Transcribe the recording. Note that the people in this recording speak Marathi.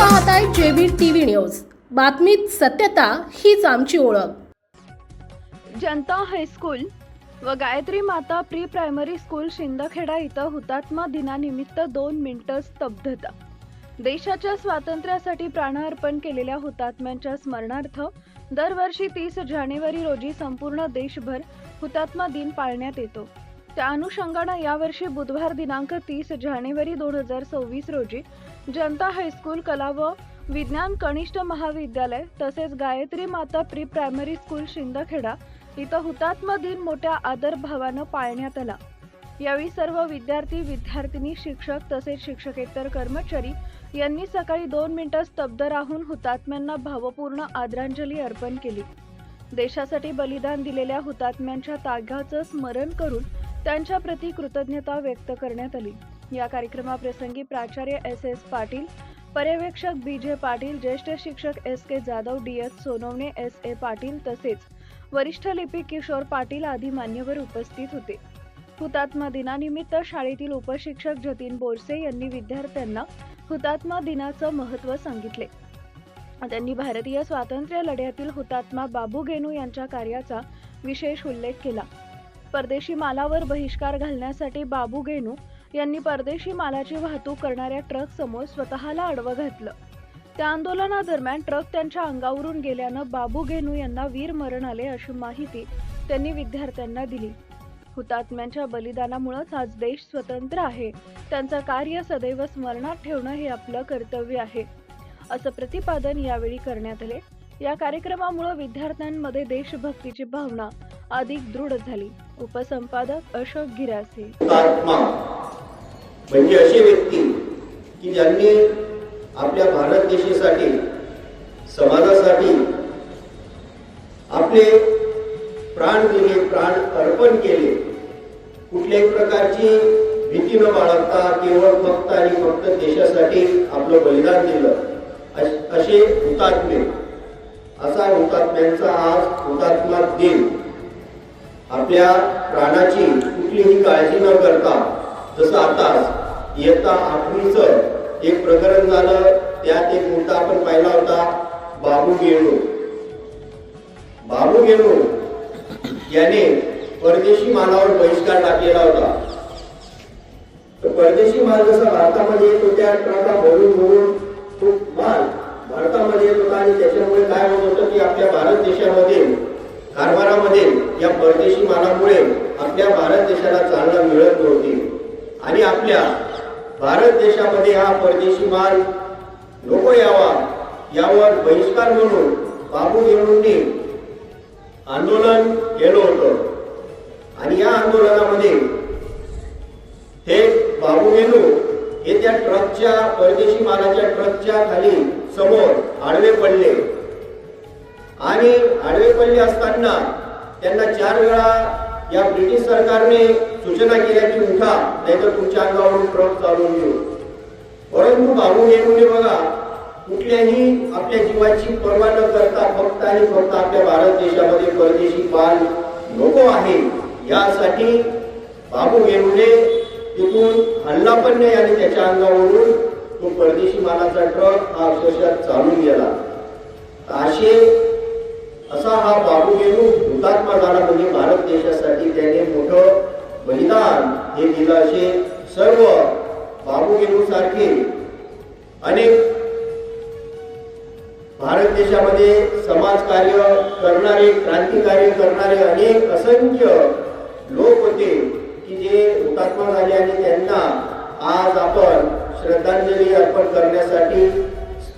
पाहताय जेबी टीव्ही न्यूज. बातमीत सत्यता हीच आमची ओळख. जनता हायस्कूल व गायत्री माता प्री प्रायमरी स्कूल शिंदखेडा इथं हुतात्मा दिनानिमित्त दोन मिनिटं स्तब्धता. देशाच्या स्वातंत्र्यासाठी प्राणार्पण केलेल्या हुतात्म्यांच्या स्मरणार्थ दरवर्षी तीस जानेवारी रोजी संपूर्ण देशभर हुतात्मा दिन पाळण्यात येतो. त्या अनुषंगानं यावर्षी बुधवार दिनांक तीस जानेवारी दोन हजार सव्वीस रोजी जनता हायस्कूल कला व विज्ञान कनिष्ठ महाविद्यालय तसेच गायत्री माता प्री प्रायमरी स्कूल शिंदखेडा इथं हुतात्मा दिन मोठ्या आदरभावानं पाळण्यात आला. यावेळी सर्व विद्यार्थी विद्यार्थिनी शिक्षक तसेच शिक्षकेतर कर्मचारी यांनी सकाळी दोन मिनिटं स्तब्ध राहून हुतात्म्यांना भावपूर्ण आदरांजली अर्पण केली. देशासाठी बलिदान दिलेल्या हुतात्म्यांच्या त्यागाचं स्मरण करून त्यांच्या प्रती कृतज्ञता व्यक्त करण्यात आली. या कार्यक्रमाप्रसंगी प्राचार्य एस. एस. पाटील पर्यवेक्षक बी. जे. पाटील ज्येष्ठ शिक्षक S. K. Jadhav D. S. Sonawane S. A. Patil तसेच वरिष्ठ लिपिक किशोर पाटील आदी मान्यवर उपस्थित होते. हुतात्मा दिनानिमित्त शाळेतील उपशिक्षक जतीन बोरसे यांनी विद्यार्थ्यांना हुतात्मा दिनाचं महत्त्व सांगितले. त्यांनी भारतीय स्वातंत्र्य लढ्यातील हुतात्मा बाबू गेनू यांच्या कार्याचा विशेष उल्लेख केला. परदेशी मालावर बहिष्कार घालण्यासाठी बाबू गेनू यांनी परदेशी मालाची वाहतूक करणाऱ्या ट्रक समोर स्वतःला आडवं घातलं. त्या आंदोलनादरम्यान ट्रक त्यांच्या अंगावरून गेल्यानं बाबू गेनू यांना वीर मरण आले अशी माहिती त्यांनी विद्यार्थ्यांना दिली. हुतात्म्यांच्या बलिदानामुळेच आज देश स्वतंत्र आहे. त्यांचं कार्य सदैव स्मरणात ठेवणं हे आपलं कर्तव्य आहे. असं प्रतिपादन यावेळी करण्यात आले. या कार्यक्रमामुळे विद्यार्थ्यांमध्ये देशभक्तीची भावना अधिक दृढ झाली. उपसंपादक अशोक गिरासे. हुतात्मा म्हणजे असे व्यक्ती की ज्यांनी आपल्या भारत देशासाठी समाजासाठी आपले प्राण दिले प्राण अर्पण केले कुठल्याही प्रकारची भीती न बाळगता केवळ फक्त आणि फक्त देशासाठी आपलं बलिदान दिलं असे हुतात्मे. असा हुतात्म्यांचा आज हुतात्मा दिन. आपल्या प्राणाची कुठलीही काळजी न करता जसं आता इयत्ता आठवीचं एक प्रकरण झालं त्यात एक मुद्दा आपण पाहिला होता बाबू गेणू बाबू गेणू याने परदेशी मालावर बहिष्कार टाकलेला होता. तर परदेशी माल जसा भारतामध्ये येत होत्या ट्रका भरून भरून तो माल भारतामध्ये येत होता आणि त्याच्यामुळे काय होत होतं की आपल्या भारत देशामध्ये कारभारामध्ये या परदेशी देशाला चालना मिळत नव्हती. आणि आपल्या भारत देशामध्ये हा परदेशी माल नको यावा यावर बहिष्कार म्हणून बाबू गेणूंनी आंदोलन केलं होतं. आणि या आंदोलनामध्ये हे बाबू गेनू हे त्या ट्रकच्या परदेशी मालाच्या ट्रकच्या खाली समोर आडवे पडले. आणि आडवे पडले असताना त्यांना चार वेळा या ब्रिटिश सरकारने सूचना केल्या की उठा नाहीतर तुमच्या अंगावरून ट्रक चालवून घेऊ परंतु बाबू गेनूने बघा कुठल्याही आपल्या जीवाची पर्वा न करता फक्त आणि फक्त आपल्या भारत देशामध्ये परदेशी माल नको आहे. यासाठी बाबू गेनूने तिथून हल्ला पण नाही आणि त्याच्या अंगावरून तो परदेशी मालाचा ट्रक हा अक्षरशः चालून गेला. असे असा हा बाबू गेनू हुतात्मा झाला म्हणजे भारत देशासाठी. हे दिलं असे सर्व बाबू सारखे अनेक भारत देशामध्ये समाजकार्य करणारे क्रांतिकार्य करणारे अनेक असंख्य लोक होते की जे हुतात्मा झाले आणि त्यांना आज आपण श्रद्धांजली अर्पण करण्यासाठी